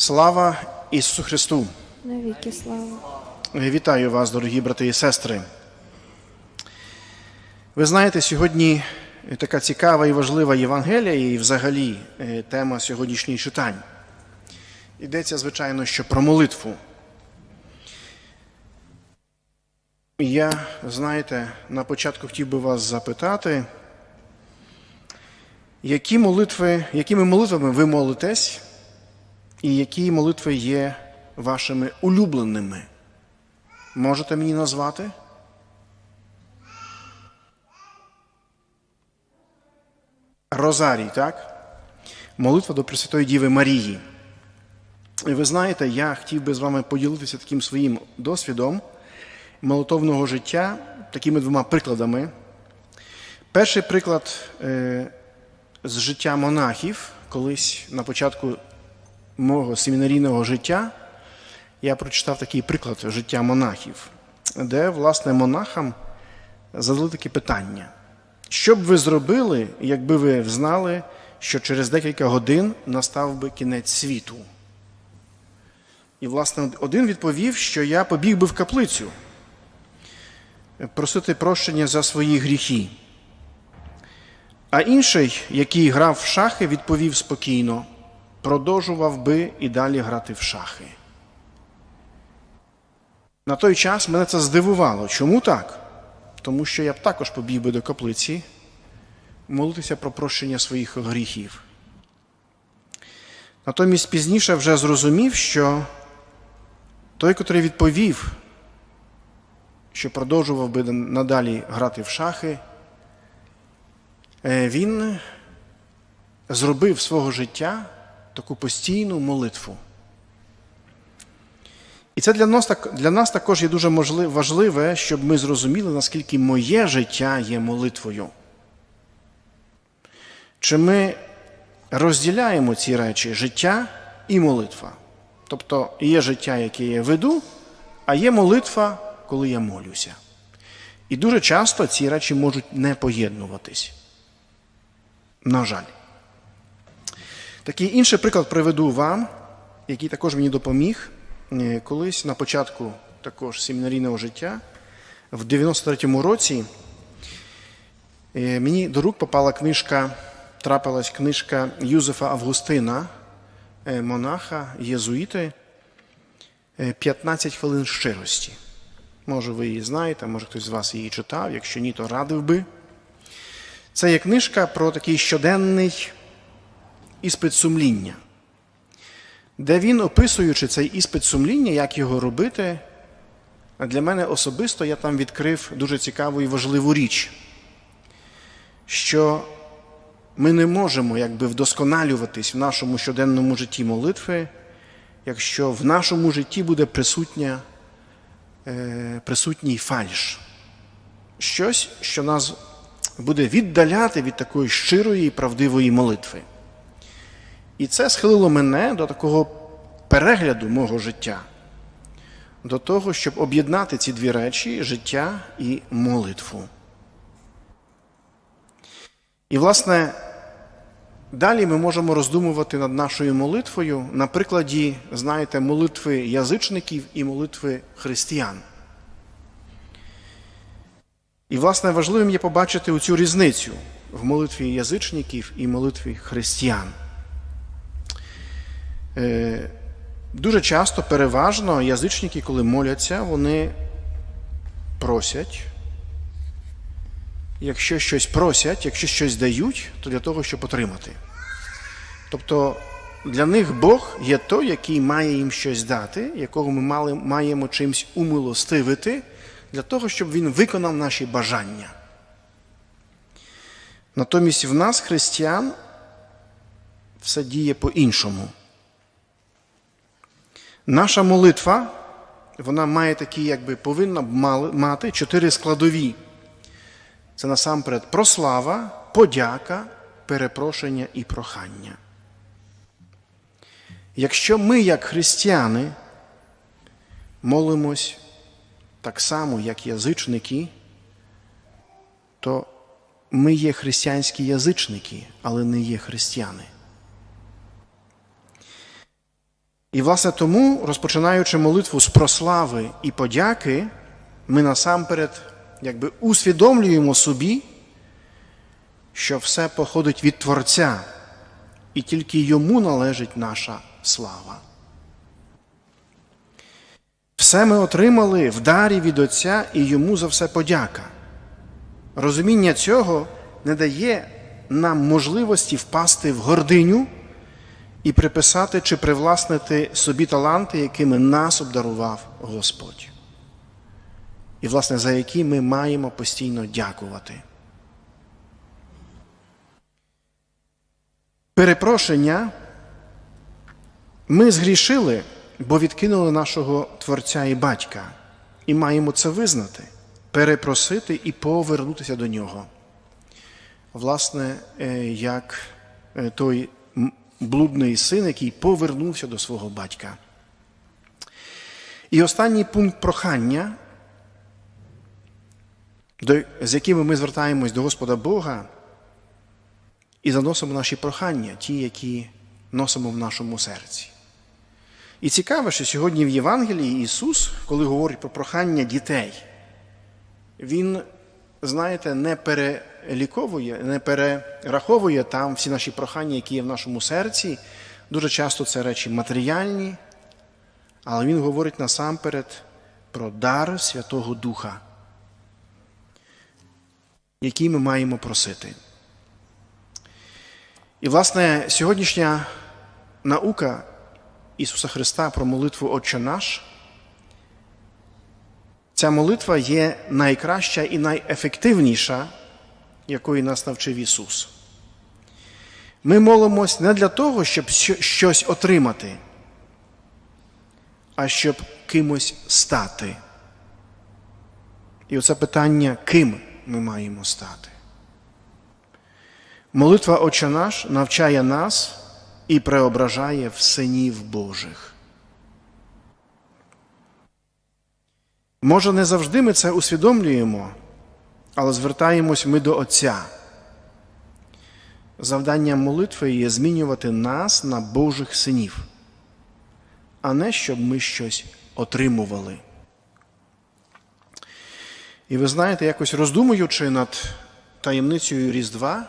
Слава Ісусу Христу! Навіки слава. Вітаю вас, дорогі брати і сестри. Ви знаєте, сьогодні така цікава і важлива Євангелія і взагалі е, тема сьогоднішніх читань. Йдеться, звичайно, що про молитву. Я, знаєте, на початку хотів би вас запитати, які молитви, якими молитвами ви молитесь, і які молитви є вашими улюбленими? Можете мені назвати? Розарій, так? Молитва до Пресвятої Діви Марії. І ви знаєте, я хотів би з вами поділитися таким своїм досвідом молитовного життя, такими двома прикладами. Перший приклад е, з життя монахів, колись на початку мого семінарійного життя я прочитав такий приклад життя монахів, де, власне, монахам задали таке питання. Що б ви зробили, якби ви знали, що через декілька годин настав би кінець світу? І, власне, один відповів, що я побіг би в каплицю просити прощення за свої гріхи. А інший, який грав в шахи, відповів спокійно, продовжував би і далі грати в шахи. На той час мене це здивувало. Чому так? Тому що я б також побіг би до каплиці молитися про прощення своїх гріхів. Натомість пізніше вже зрозумів, що той, котрий відповів, що продовжував би надалі грати в шахи, е, він зробив свого життя таку постійну молитву. І це для нас, для нас також є дуже важливе, щоб ми зрозуміли, наскільки моє життя є молитвою. Чи ми розділяємо ці речі життя і молитва? Тобто є життя, яке я веду, а є молитва, коли я молюся. І дуже часто ці речі можуть не поєднуватись. На жаль. Такий інший приклад приведу вам, який також мені допоміг. Е, Колись на початку також семінарійного життя, в 93-му році, е, мені до рук попала книжка, трапилась книжка Юзефа Августина, е, монаха, єзуїти, е, 15 хвилин щирості. Може, ви її знаєте, може хтось з вас її читав, якщо ні, то радив би. Це є книжка про такий щоденний іспит сумління, де він, описуючи цей іспит сумління, як його робити, для мене особисто я там відкрив дуже цікаву і важливу річ, що ми не можемо якби вдосконалюватись в нашому щоденному житті молитви, якщо в нашому житті буде присутня, е, присутній фальш. Щось, що нас буде віддаляти від такої щирої і правдивої молитви. І це схилило мене до такого перегляду мого життя, до того, щоб об'єднати ці дві речі життя і молитву. І, власне, далі ми можемо роздумувати над нашою молитвою на прикладі, знаєте, молитви язичників і молитви християн. І, власне, важливим є побачити цю різницю в молитві язичників і молитві християн. Е, Дуже часто, переважно, язичники, коли моляться, вони просять. Якщо щось просять, якщо щось дають, то для того, щоб отримати. Тобто для них Бог є той, який має їм щось дати, якого ми мали, маємо чимось умилостивити, для того, щоб він виконав наші бажання. Натомість в нас, християн, все діє по-іншому. Наша молитва, вона має такі, якби повинна мати чотири складові. Це насамперед прослава, подяка, перепрошення і прохання. Якщо ми, як християни, молимось так само, як язичники, то ми є християнські язичники, але не є християни. І, власне, тому, розпочинаючи молитву з прослави і подяки, ми насамперед якби усвідомлюємо собі, що все походить від Творця, і тільки йому належить наша слава. Все ми отримали в дарі від Отця і йому за все подяка. Розуміння цього не дає нам можливості впасти в гординю і приписати чи привласнити собі таланти, якими нас обдарував Господь. І, власне, за які ми маємо постійно дякувати. Перепрошення ми згрішили, бо відкинули нашого Творця і батька, і маємо це визнати, перепросити і повернутися до нього. Власне, е, як е, той блудний син, який повернувся до свого батька. І останній пункт прохання, з якими ми звертаємось до Господа Бога і заносимо наші прохання, ті, які носимо в нашому серці. І цікаво, що сьогодні в Євангелії Ісус, коли говорить про прохання дітей, Він, знаєте, не переліковує, не перераховує там всі наші прохання, які є в нашому серці. Дуже часто це речі матеріальні, але Він говорить насамперед про дар Святого Духа, який ми маємо просити. І, власне, сьогоднішня наука Ісуса Христа про молитву Отче наш. Ця молитва є найкраща і найефективніша, якої нас навчив Ісус. Ми молимось не для того, щоб щось отримати, а щоб кимось стати. І оце питання, ким ми маємо стати. Молитва Отче наш навчає нас і преображає в синів Божих. Може, не завжди ми це усвідомлюємо, але звертаємось ми до Отця. Завданням молитви є змінювати нас на Божих синів, а не щоб ми щось отримували. І ви знаєте, якось роздумуючи над таємницею Різдва,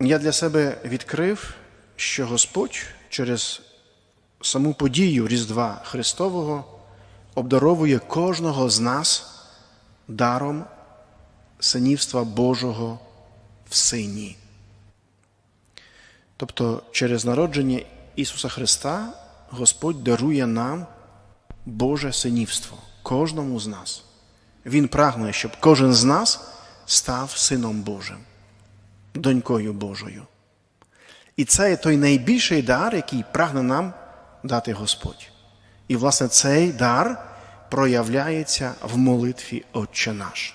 я для себе відкрив, що Господь через саму подію Різдва Христового обдаровує кожного з нас даром синівства Божого в Сині. Тобто через народження Ісуса Христа Господь дарує нам Боже синівство, кожному з нас. Він прагне, щоб кожен з нас став Сином Божим донькою Божою. І це є той найбільший дар, який прагне нам дати Господь. І, власне, цей дар проявляється в молитві Отче наш.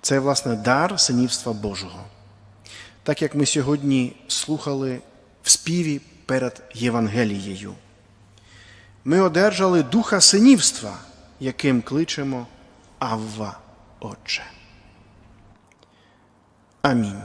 Це, власне, дар синівства Божого. Так як ми сьогодні слухали в співі перед Євангелією. Ми одержали духа синівства, яким кличемо Авва Отче. Амінь.